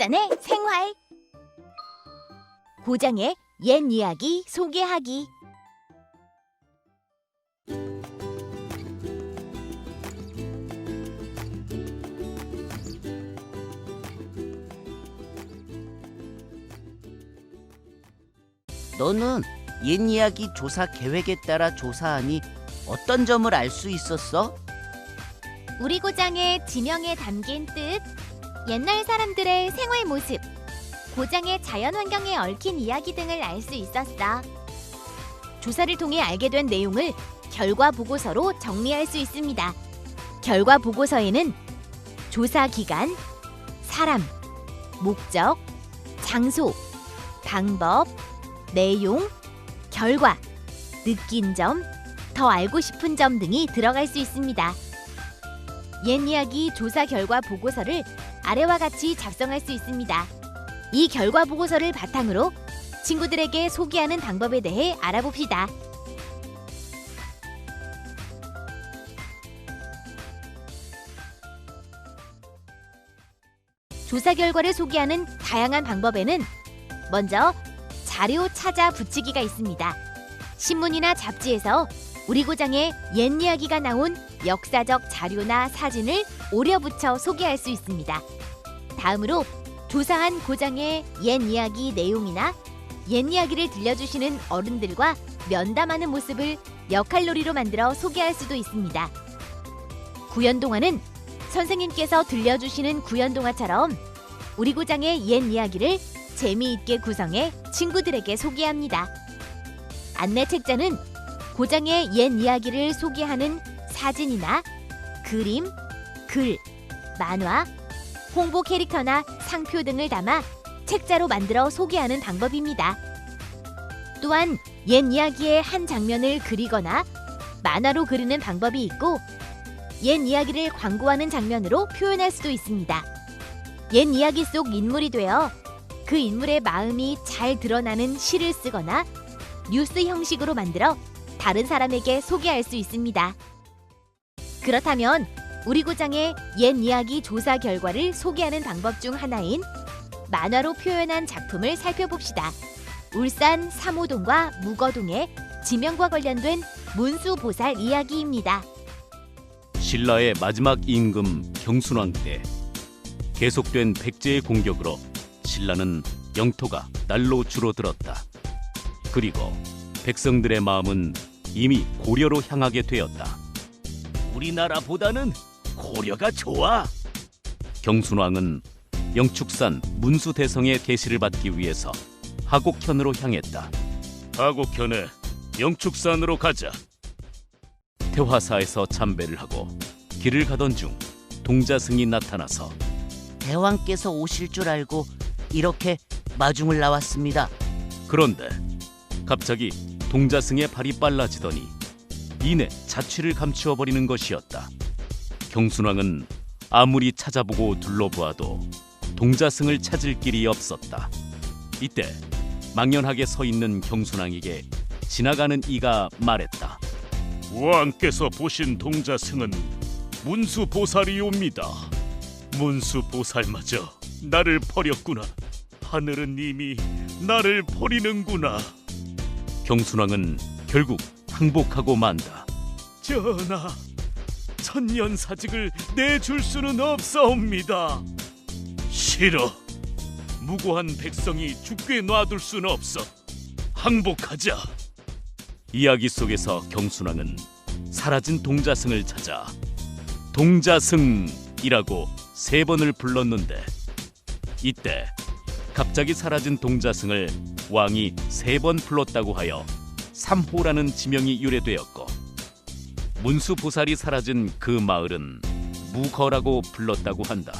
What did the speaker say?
기록전의 생활. 고장의 옛 이야기 소개하기. 너는 옛 이야기 조사 계획에 따라 조사하니 어떤 점을 알 수 있었어? 우리 고장의 지명에 담긴 뜻 옛날 사람들의 생활 모습 고장의 자연 환경에 얽힌 이야기 등을 알 수 있었어 조사를 통해 알게 된 내용을 결과 보고서로 정리할 수 있습니다 결과 보고서에는 조사 기간, 사람, 목적, 장소, 방법, 내용, 결과, 느낀 점, 더 알고 싶은 점 등이 들어갈 수 있습니다. 옛 이야기 조사 결과 보고서를 아래와 같이 작성할 수 있습니다. 이 결과 보고서를 바탕으로 친구들에게 소개하는 방법에 대해 알아봅시다. 조사 결과를 소개하는 다양한 방법에는 먼저 자료 찾아 붙이기가 있습니다. 신문이나 잡지에서 우리 고장의 옛 이야기가 나온 역사적 자료나 사진을 오려 붙여 소개할 수 있습니다. 다음으로 조사한 고장의 옛 이야기 내용이나 옛 이야기를 들려주시는 어른들과 면담하는 모습을 역할놀이로 만들어 소개할 수도 있습니다. 구연동화는 선생님께서 들려주시는 구연동화처럼 우리 고장의 옛 이야기를 재미있게 구성해 친구들에게 소개합니다. 안내 책자는 고장의 옛 이야기를 소개하는 사진이나 그림, 글, 만화, 홍보 캐릭터나 상표 등을 담아 책자로 만들어 소개하는 방법입니다. 또한 옛 이야기의 한 장면을 그리거나 만화로 그리는 방법이 있고 옛 이야기를 광고하는 장면으로 표현할 수도 있습니다. 옛 이야기 속 인물이 되어 그 인물의 마음이 잘 드러나는 시를 쓰거나 뉴스 형식으로 만들어 다른 사람에게 소개할 수 있습니다. 그렇다면 우리 고장의 옛 이야기 조사 결과를 소개하는 방법 중 하나인 만화로 표현한 작품을 살펴봅시다. 울산 삼호동과 무거동의 지명과 관련된 문수보살 이야기입니다. 신라의 마지막 임금 경순왕 때 계속된 백제의 공격으로 신라는 영토가 날로 줄어들었다. 그리고 백성들의 마음은 이미 고려로 향하게 되었다. 우리나라보다는 고려가 좋아. 경순왕은 영축산 문수 대성의 대시를 받기 위해서 하곡현으로 향했다. 하곡현에 영축산으로 가자. 태화사에서 참배를 하고 길을 가던 중 동자승이 나타나서 대왕께서 오실 줄 알고 이렇게 마중을 나왔습니다. 그런데 갑자기 동자승의 발이 빨라지더니 이내 자취를 감추어 버리는 것이었다. 경순왕은 아무리 찾아보고 둘러보아도 동자승을 찾을 길이 없었다. 이때 망연하게 서 있는 경순왕에게 지나가는 이가 말했다. 왕께서 보신 동자승은 문수 보살이옵니다. 문수 보살마저 나를 버렸구나. 하늘은 이미 나를 버리는구나. 경순왕은 결국 항복하고 만다. 전하, 천년사직을 내줄 수는 없사옵니다. 싫어. 무고한 백성이 죽게 놔둘 수는 없어. 항복하자. 이야기 속에서 경순왕은 사라진 동자승을 찾아 동자승이라고 세 번을 불렀는데 이때 갑자기 사라진 동자승을 왕이 세 번 불렀다고 하여 삼호라는 지명이 유래되었고 문수보살이 사라진 그 마을은 무거라고 불렀다고 한다.